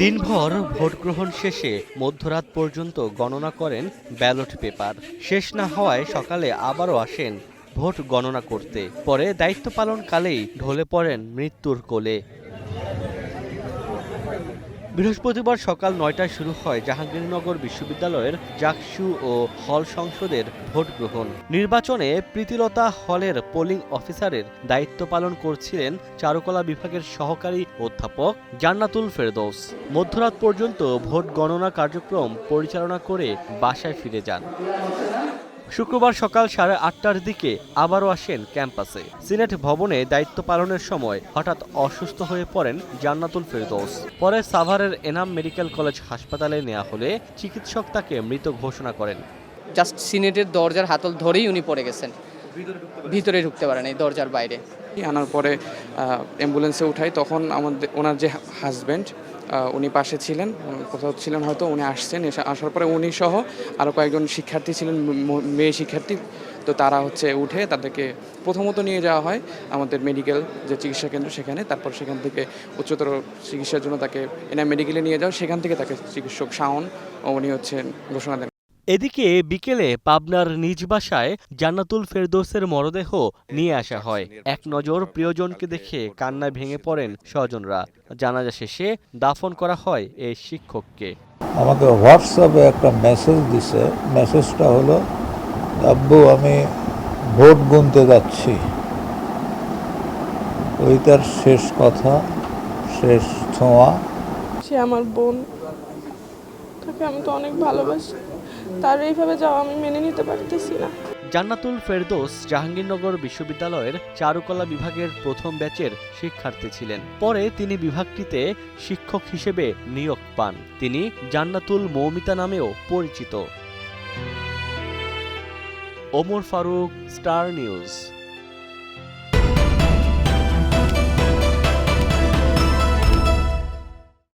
দিনভর ভোট গ্রহণ শেষে মধ্যরাত পর্যন্ত গণনা করেন ব্যালট পেপার। শেষ না হওয়ায় সকালে আবারও আসেন ভোট গণনা করতে। পরে দায়িত্ব পালনকালেই ঢলে পড়েন মৃত্যুর কোলে। বৃহস্পতিবার সকাল নয়টায় শুরু হয় জাহাঙ্গীরনগর বিশ্ববিদ্যালয়ের জাকসু ও হল সংসদের ভোট গ্রহণ। নির্বাচনে প্রীতিলতা হলের পোলিং অফিসারের দায়িত্ব পালন করছিলেন চারুকলা বিভাগের সহকারী অধ্যাপক জান্নাতুল ফেরদৌস। মধ্যরাত পর্যন্ত ভোট গণনা কার্যক্রম পরিচালনা করে বাসায় ফিরে যান। শুক্রবার সকাল সাড়ে আটটার দিকে আবারও আসেন ক্যাম্পাসে। সিনেট ভবনে দায়িত্ব পালনের সময় হঠাৎ অসুস্থ হয়ে পড়েন জান্নাতুল ফেরদৌস। পরে সাভারের এনাম মেডিকেল কলেজ হাসপাতালে নেওয়া হলে চিকিৎসক তাকে মৃত ঘোষণা করেন। জাস্ট সিনেটের দরজার হাতল ধরেই উনি পড়ে গেছেন। ভিতরে ঢুকতে পারেন এই দরজার বাইরে। আনার পরে অ্যাম্বুলেন্সে উঠাই তখন আমাদের ওনার যে হাজব্যান্ড উনি পাশে ছিলেন কোথাও ছিলেন হয়তো, উনি আসছেন, এসে আসার পরে উনি সহ আরও কয়েকজন শিক্ষার্থী ছিলেন মেয়ে শিক্ষার্থী। তো তারা হচ্ছে উঠে তাদেরকে প্রথমত নিয়ে যাওয়া হয় আমাদের মেডিকেল যে চিকিৎসা কেন্দ্র সেখানে, তারপর সেখান থেকে উচ্চতর চিকিৎসার জন্য তাকে এনা মেডিকেলে নিয়ে যাওয়া, সেখান থেকে তাকে চিকিৎসক শাওন, উনি হচ্ছেন ঘোষণা দেন। এদিকে বিকেলে পাবনার নিজ বাসায় জান্নাতুল ফেরদৌসের মরদেহ নিয়ে আসা হয়। এক নজর প্রিয়জনকে দেখে কান্নায় ভেঙে পড়েন স্বজনরা। জানাজা শেষে দাফন করা হয় এই শিক্ষককে। আমাকে হোয়াটসঅ্যাপে একটা মেসেজ দিছে। মেসেজটা হলো আব্বু আমি ভোট গুনতে যাচ্ছি। ওই তার শেষ কথা শেষ ছোঁয়া। সে আমার বোন তাকে আমি তো অনেক ভালোবাসি। তার এইভাবে যাওয়া আমি মেনে নিতে পারতেছি না। জান্নাতুল ফেরদোস জাহাঙ্গীরনগর বিশ্ববিদ্যালয়ের চারুকলা বিভাগের প্রথম ব্যাচের শিক্ষার্থী ছিলেন। পরে তিনি বিভাগটিতে শিক্ষক হিসেবে নিয়োগ পান। তিনি জান্নাতুল মৌমিতা নামেও পরিচিত। Omar Faruk, Star News.